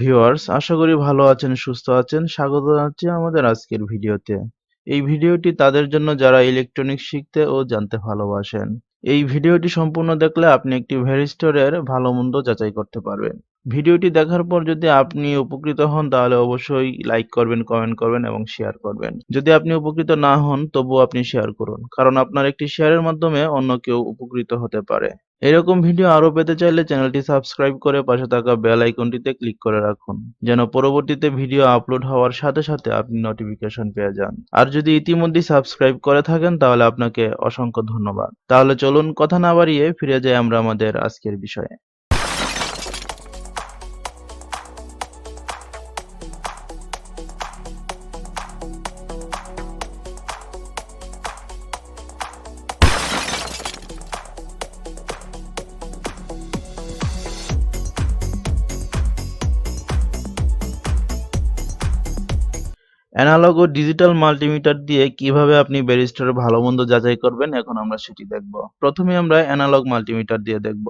Viewers, আশা করি ভালো আছেন, সুস্থ আছেন। স্বাগত জানাচ্ছি আমাদের আজকের ভিডিওতে। এই ভিডিওটি তাদের জন্য যারা ইলেকট্রনিক্স শিখতে ও জানতে ভালোবাসেন, এই ভিডিওটি সম্পূর্ণ দেখলে আপনি একটি ভেরিস্টোরের ভালো মন্দ যাচাই করতে পারবেন। ভিডিওটি দেখার পর যদি আপনি উপকৃত হন, তাহলে অবশ্যই লাইক করবেন কমেন্ট করবেন এবং শেয়ার করবেন। যদি আপনি উপকৃত না হন, তবুও আপনি শেয়ার করুন, কারণ আপনার একটি শেয়ারের মাধ্যমে অন্য কেউ উপকৃত হতে পারে। এরকম ভিডিও আরও পেতে চাইলে চ্যানেলটি সাবস্ক্রাইব করে পাশে থাকা বেল আইকনটিতে ক্লিক করে রাখুন, যেন পরবর্তীতে ভিডিও আপলোড হওয়ার সাথে সাথে আপনি নোটিফিকেশন পেয়ে যান। আর যদি ইতিমধ্যে সাবস্ক্রাইব করে থাকেন, তাহলে আপনাকে অসংখ্য ধন্যবাদ। তাহলে চলুন কথা না বাড়িয়ে ফিরে যাই আমরা আমাদের আজকের বিষয়ে। অ্যানালগ ও ডিজিটাল মাল্টিমিটার দিয়ে কীভাবে আপনি ব্যারিস্টার ভালো মন্দ যাচাই করবেন, এখন আমরা সেটি দেখব। প্রথমে আমরা অ্যানালগ মাল্টিমিটার দিয়ে দেখব।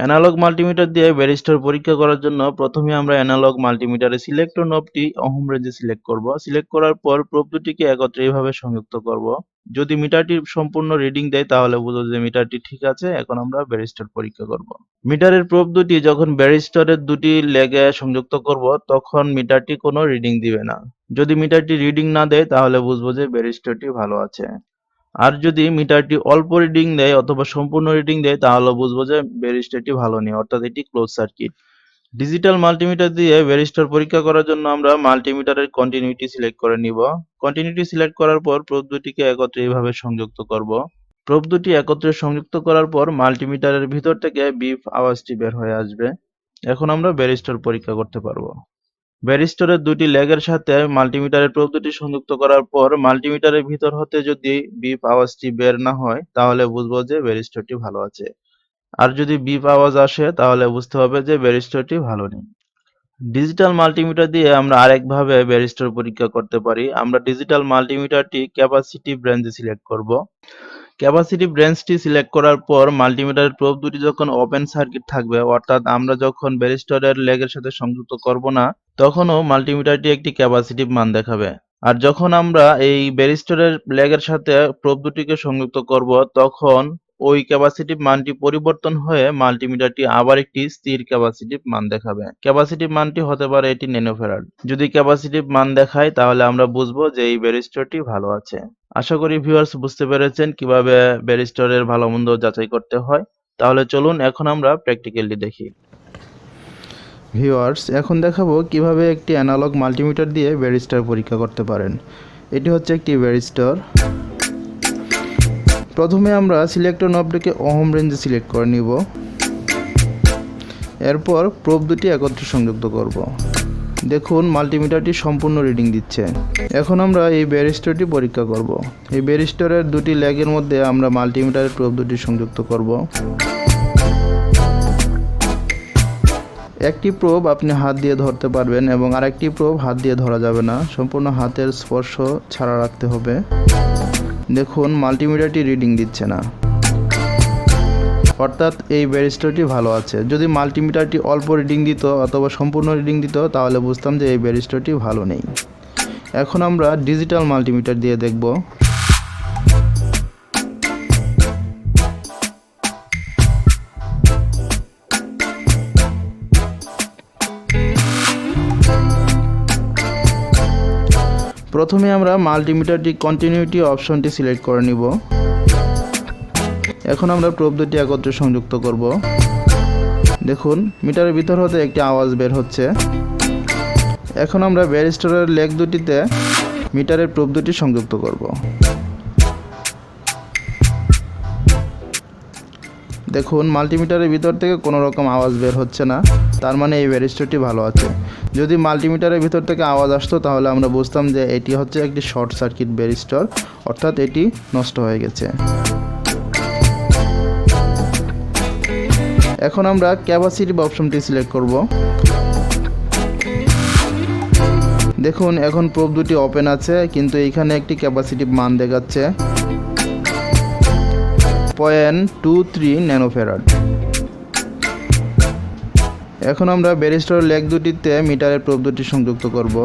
অ্যানালগ মাল্টিমিটার দিয়ে ব্যারিস্টার পরীক্ষা করার জন্য প্রথমে আমরা অ্যানালগ মাল্টিমিটারে সিলেক্টর নবটি অহম রেঞ্জে সিলেক্ট করব। সিলেক্ট করার পর প্রোব দুটিকে একত্রে এইভাবে সংযুক্ত করব। যদি মিটারটি সম্পূর্ণ রিডিং দেয়, তাহলে বুঝো যে মিটারটি ঠিক আছে, এখন আমরা ব্যারিস্টার পরীক্ষা করব। মিটারের প্রোব দুটি, যখন ব্যারিস্টারের দুটি লেগে সংযুক্ত করব, তখন মিটারটি কোনো রিডিং দিবে না। যদি মিটারটি রিডিং না দেয়, তাহলে বুঝব যে ব্যারিস্টারটি ভালো আছে। আর যদি মিটারটি অল্প রিডিং দেয়, অথবা সম্পূর্ণ রিডিং দেয়, তাহলে বুঝব যে ব্যারিস্টারটি ভালো নেই, অর্থাৎ এটি ক্লোজ সার্কিট ডিজিটাল মাল্টিমিটার দিয়ে ব্যারিস্টার পরীক্ষা করার জন্য আমরা মাল্টিমিটারের কন্টিনিউটি সিলেক্ট করে নিব। কন্টিনিউটি সিলেক্ট করার পর প্রোব দুটিকে একত্রে এইভাবে সংযুক্ত করব। প্রোব দুটি একত্রে সংযুক্ত করার পর মাল্টিমিটারের ভিতর থেকে বিপ আওয়াজটি বের হয়ে আসবে। এখন আমরা ব্যারিস্টার পরীক্ষা করতে পারব। ব্যারিস্টারের দুটি লেগের সাথে মাল্টিমিটারের প্রোব দুটি সংযুক্ত করার পর মাল্টিমিটারের ভিতর হতে যদি বিপ আওয়াজটি বের না হয়, তাহলে বুঝব যে ব্যারিস্টারটি ভালো আছে। আর যদি বিপ আওয়াজ আসে, তাহলে বুঝতে হবে যে ব্যারিস্টারটি ভালো নেই। ডিজিটাল মাল্টিমিটার দিয়ে আমরা আরেকভাবে ব্যারিস্টার পরীক্ষা করতে পারি। আমরা ডিজিটাল মাল্টিমিটারটি ক্যাপাসিটি রেঞ্জে সিলেক্ট করব। ক্যাপাসিটিভ রেঞ্জটি সিলেক্ট করার পর মাল্টিমিটারের প্রোব দুটি যখন ওপেন সার্কিট থাকবে, অর্থাৎ আমরা যখন ব্যারিস্টারের লেগের সাথে সংযুক্ত করব না, তখনও মাল্টিমিটারটি একটি ক্যাপাসিটিভ মান দেখাবে। আর যখন আমরা এই ব্যারিস্টারের লেগের সাথে প্রোব দুটিকে সংযুক্ত করব, তখন ওই ক্যাপাসিটিভ মানটি পরিবর্তন হয়ে মাল্টিমিটারটি আবার একটি স্থির ক্যাপাসিটিভ মান দেখাবে। ক্যাপাসিটিভ মানটি হতে পারে এটি ন্যানোফেরাড যদি ক্যাপাসিটিভ মান দেখায়, তাহলে আমরা বুঝব যে এই ব্যারিস্টারটি ভালো আছে। আশা করি ভিউয়ার্স বুঝতে পেরেছেন কীভাবে ব্যারিস্টারের ভালো মন্দ যাচাই করতে হয়। তাহলে চলুন এখন আমরা প্র্যাকটিক্যালি দেখি। ভিউয়ার্স, এখন দেখাবো কীভাবে একটি অ্যানালগ মাল্টিমিটার দিয়ে ব্যারিস্টার পরীক্ষা করতে পারেন। এটি হচ্ছে একটি ব্যারিস্টার। প্রথমে আমরা সিলেক্টর নবটিকে অহম রেঞ্জে সিলেক্ট করে নিব। এরপর প্রোব দুটি একত্রে সংযুক্ত করব। দেখুন মাল্টিমিটারটি সম্পূর্ণ রিডিং দিচ্ছে। এখন আমরা এই ব্যারিস্টারটি পরীক্ষা করব। এই ব্যারিস্টারের দুটি ল্যাগের মধ্যে আমরা মাল্টিমিটারের প্রোব দুটি সংযুক্ত করব। একটি প্রোব আপনি হাত দিয়ে ধরতে পারবেন এবং আরেকটি প্রোব হাত দিয়ে ধরা যাবে না। সম্পূর্ণ হাতের স্পর্শ ছাড়া রাখতে হবে। দেখুন মাল্টিমিটারটি রিডিং দিচ্ছে না। অর্থাৎ এই ব্যারিস্টারটি ভালো আছে। যদি মাল্টিমিটারটি অল্প রিডিং দিত অথবা সম্পূর্ণ রিডিং দিত, তাহলে বুঝতাম যে এই ব্যারিস্টারটি ভালো নেই। এখন আমরা ডিজিটাল মাল্টিমিটার দিয়ে দেখব। প্রথমে আমরা মাল্টিমিটারটি কন্টিনিউটি অপশনটি সিলেক্ট করে নিব। এখন আমরা প্রোব দুটি একত্রে সংযুক্ত করব। দেখুন, মিটারের ভিতর হতে একটি আওয়াজ বের হচ্ছে। এখন আমরা ব্যারিস্টারের লেগ দুটিতে মিটারের প্রোব দুটি সংযুক্ত করব। দেখুন মাল্টিমিটারের ভিতর থেকে কোনো রকম আওয়াজ বের হচ্ছে না। তার মানে এই ব্যারিস্টারটি ভালো আছে। যদি মাল্টিমিটারের ভিতর থেকে আওয়াজ আসতো, তাহলে আমরা বুঝতাম যে এটি হচ্ছে একটি শর্ট সার্কিট ব্যারিস্টার, অর্থাৎ এটি নষ্ট হয়ে গেছে। এখন আমরা ক্যাপাসিটিভ অপশনটি সিলেক্ট করব। দেখুন, এখন প্রোব দুটি ওপেন আছে, কিন্তু এইখানে একটি ক্যাপাসিটিভ মান দেখাচ্ছে। Point two three nanofarad. এখন আমরা ব্যারিস্টার লেগ দুটিতে মিটারের প্রোব দুটি সংযুক্ত করব।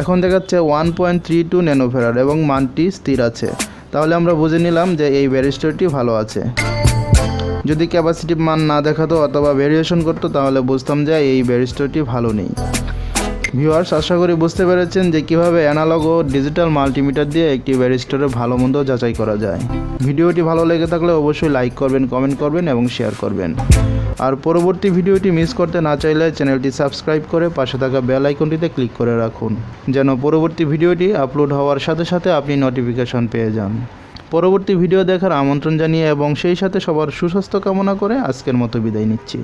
এখন দেখাচ্ছে one point three two nanofarad এবং মানটি স্থির আছে। তাহলে আমরা বুঝে নিলাম যে এই ব্যারিস্টারটি ভালো আছে। যদি ক্যাপাসিটি মান না দেখাতো অথবা ভেরিয়েশন করতো, তাহলে বুঝতাম যে এই ব্যারিস্টারটি ভালো নেই। ভিউয়ার্স আশা করি বুঝতে পেরেছেন যে কীভাবে অ্যানালগ ও ডিজিটাল মাল্টিমিটার দিয়ে একটি ব্যারিস্টারের ভালো মন্দ যাচাই করা যায়। ভিডিওটি ভালো লেগে থাকলে অবশ্যই লাইক করবেন কমেন্ট করবেন এবং শেয়ার করবেন। আর পরবর্তী ভিডিওটি মিস করতে না চাইলে চ্যানেলটি সাবস্ক্রাইব করে পাশে থাকা বেল আইকনটিতে ক্লিক করে রাখুন, যেন পরবর্তী ভিডিওটি আপলোড হওয়ার সাথে সাথে আপনি নোটিফিকেশন পেয়ে যান। পরবর্তী ভিডিও দেখার আমন্ত্রণ জানিয়ে এবং সেই সাথে সবার সুস্বাস্থ্য কামনা করে আজকের মতো বিদায় নিচ্ছি।